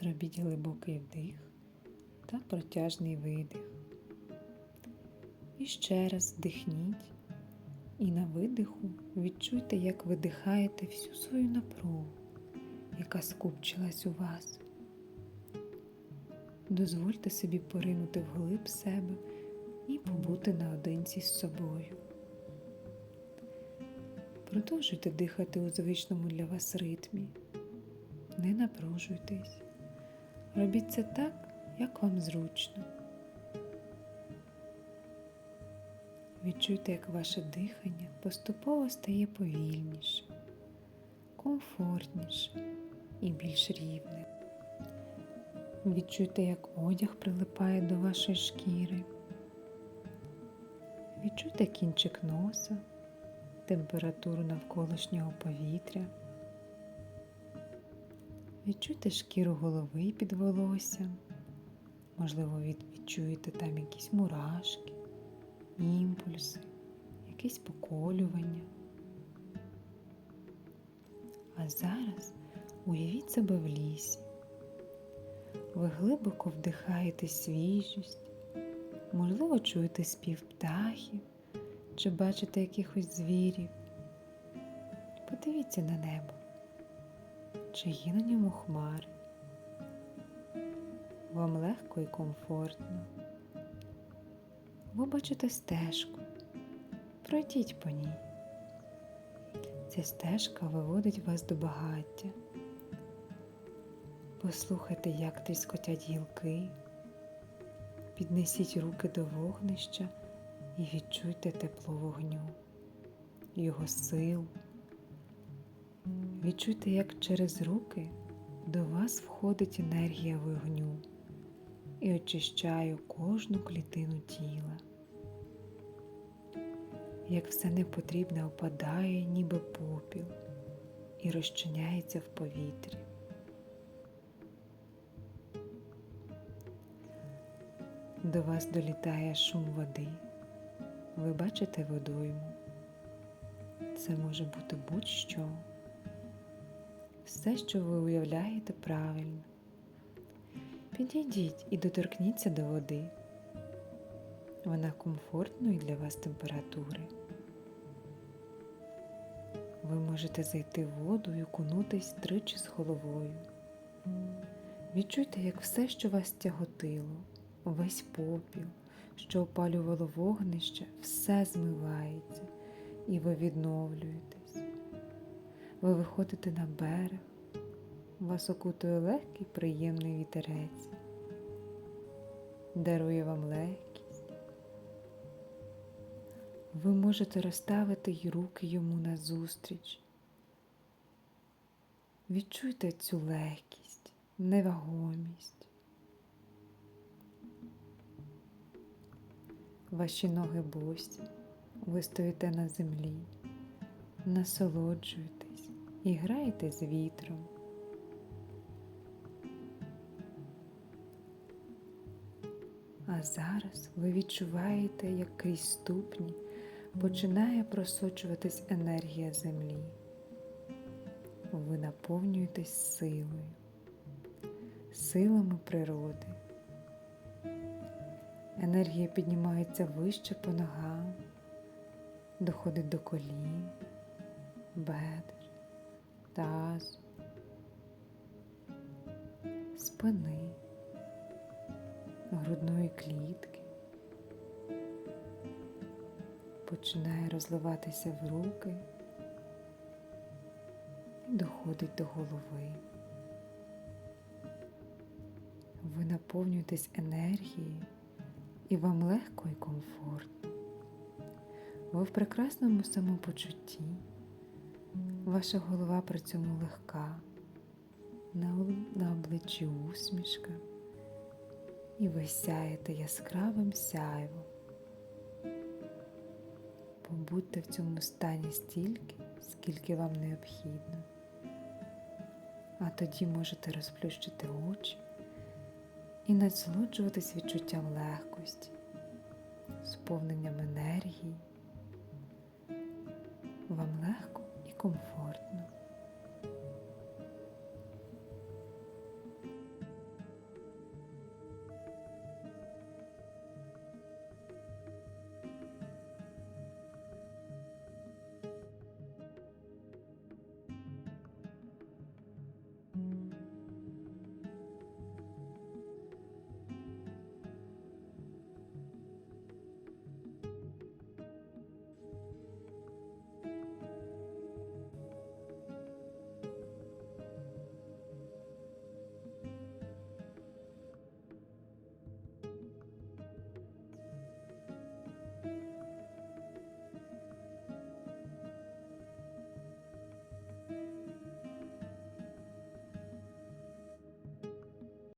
Зробіть глибокий вдих та протяжний видих. І ще раз вдихніть і на видиху відчуйте, як видихаєте всю свою напругу, яка скупчилась у вас. Дозвольте собі поринути вглиб себе і побути наодинці з собою. Продовжуйте дихати у звичному для вас ритмі. Не напружуйтесь. Робіть це так, як вам зручно. Відчуйте, як ваше дихання поступово стає повільніше, комфортніше і більш рівним. Відчуйте, як одяг прилипає до вашої шкіри. Відчуйте кінчик носа, температуру навколишнього повітря. Відчуйте шкіру голови під волоссям. Можливо, відчуєте там якісь мурашки, імпульси, якесь поколювання. А зараз уявіть себе в лісі. Ви глибоко вдихаєте свіжість, можливо, чуєте спів птахів чи бачите якихось звірів. Подивіться на небо, чи є на ньому хмари. Вам легко і комфортно. Ви бачите стежку. Пройдіть по ній. Ця стежка виводить вас до багаття. Послухайте, як тріскотять гілки. Піднесіть руки до вогнища і відчуйте тепло вогню, його силу. Відчуйте, як через руки до вас входить енергія вогню і очищає кожну клітину тіла. Як все непотрібне опадає, ніби попіл, і розчиняється в повітрі. До вас долітає шум води. Ви бачите водойму. Це може бути будь-що. Все, що ви уявляєте правильно. Підійдіть і доторкніться до води. Вона комфортної для вас температури. Ви можете зайти в воду і окунутись тричі з головою. Відчуйте, як все, що вас тяготило, весь попіл, що опалювало вогнище, все змивається, і ви відновлюєтесь. Ви виходите на берег, вас окутує легкий приємний вітерець, дарує вам легкість. Ви можете розставити й руки йому назустріч. Відчуйте цю легкість, невагомість. Ваші ноги босі, ви стоїте на землі, насолоджуєтесь і граєте з вітром. А зараз ви відчуваєте, як крізь ступні починає просочуватись енергія землі. Ви наповнюєтесь силою, силами природи. Енергія піднімається вище по ногам, доходить до колін, бедер, тазу, спини, грудної клітки. Починає розливатися в руки і доходить до голови. Ви наповнюєтесь енергією і вам легко і комфортно. Ви в прекрасному самопочутті, ваша голова при цьому легка, на, обличчі усмішка, і ви сяєте яскравим сяйвом. Побудьте в цьому стані стільки, скільки вам необхідно. А тоді можете розплющити очі і насолоджуватись відчуттям легкості, сповненням енергії. Вам легко і комфортно.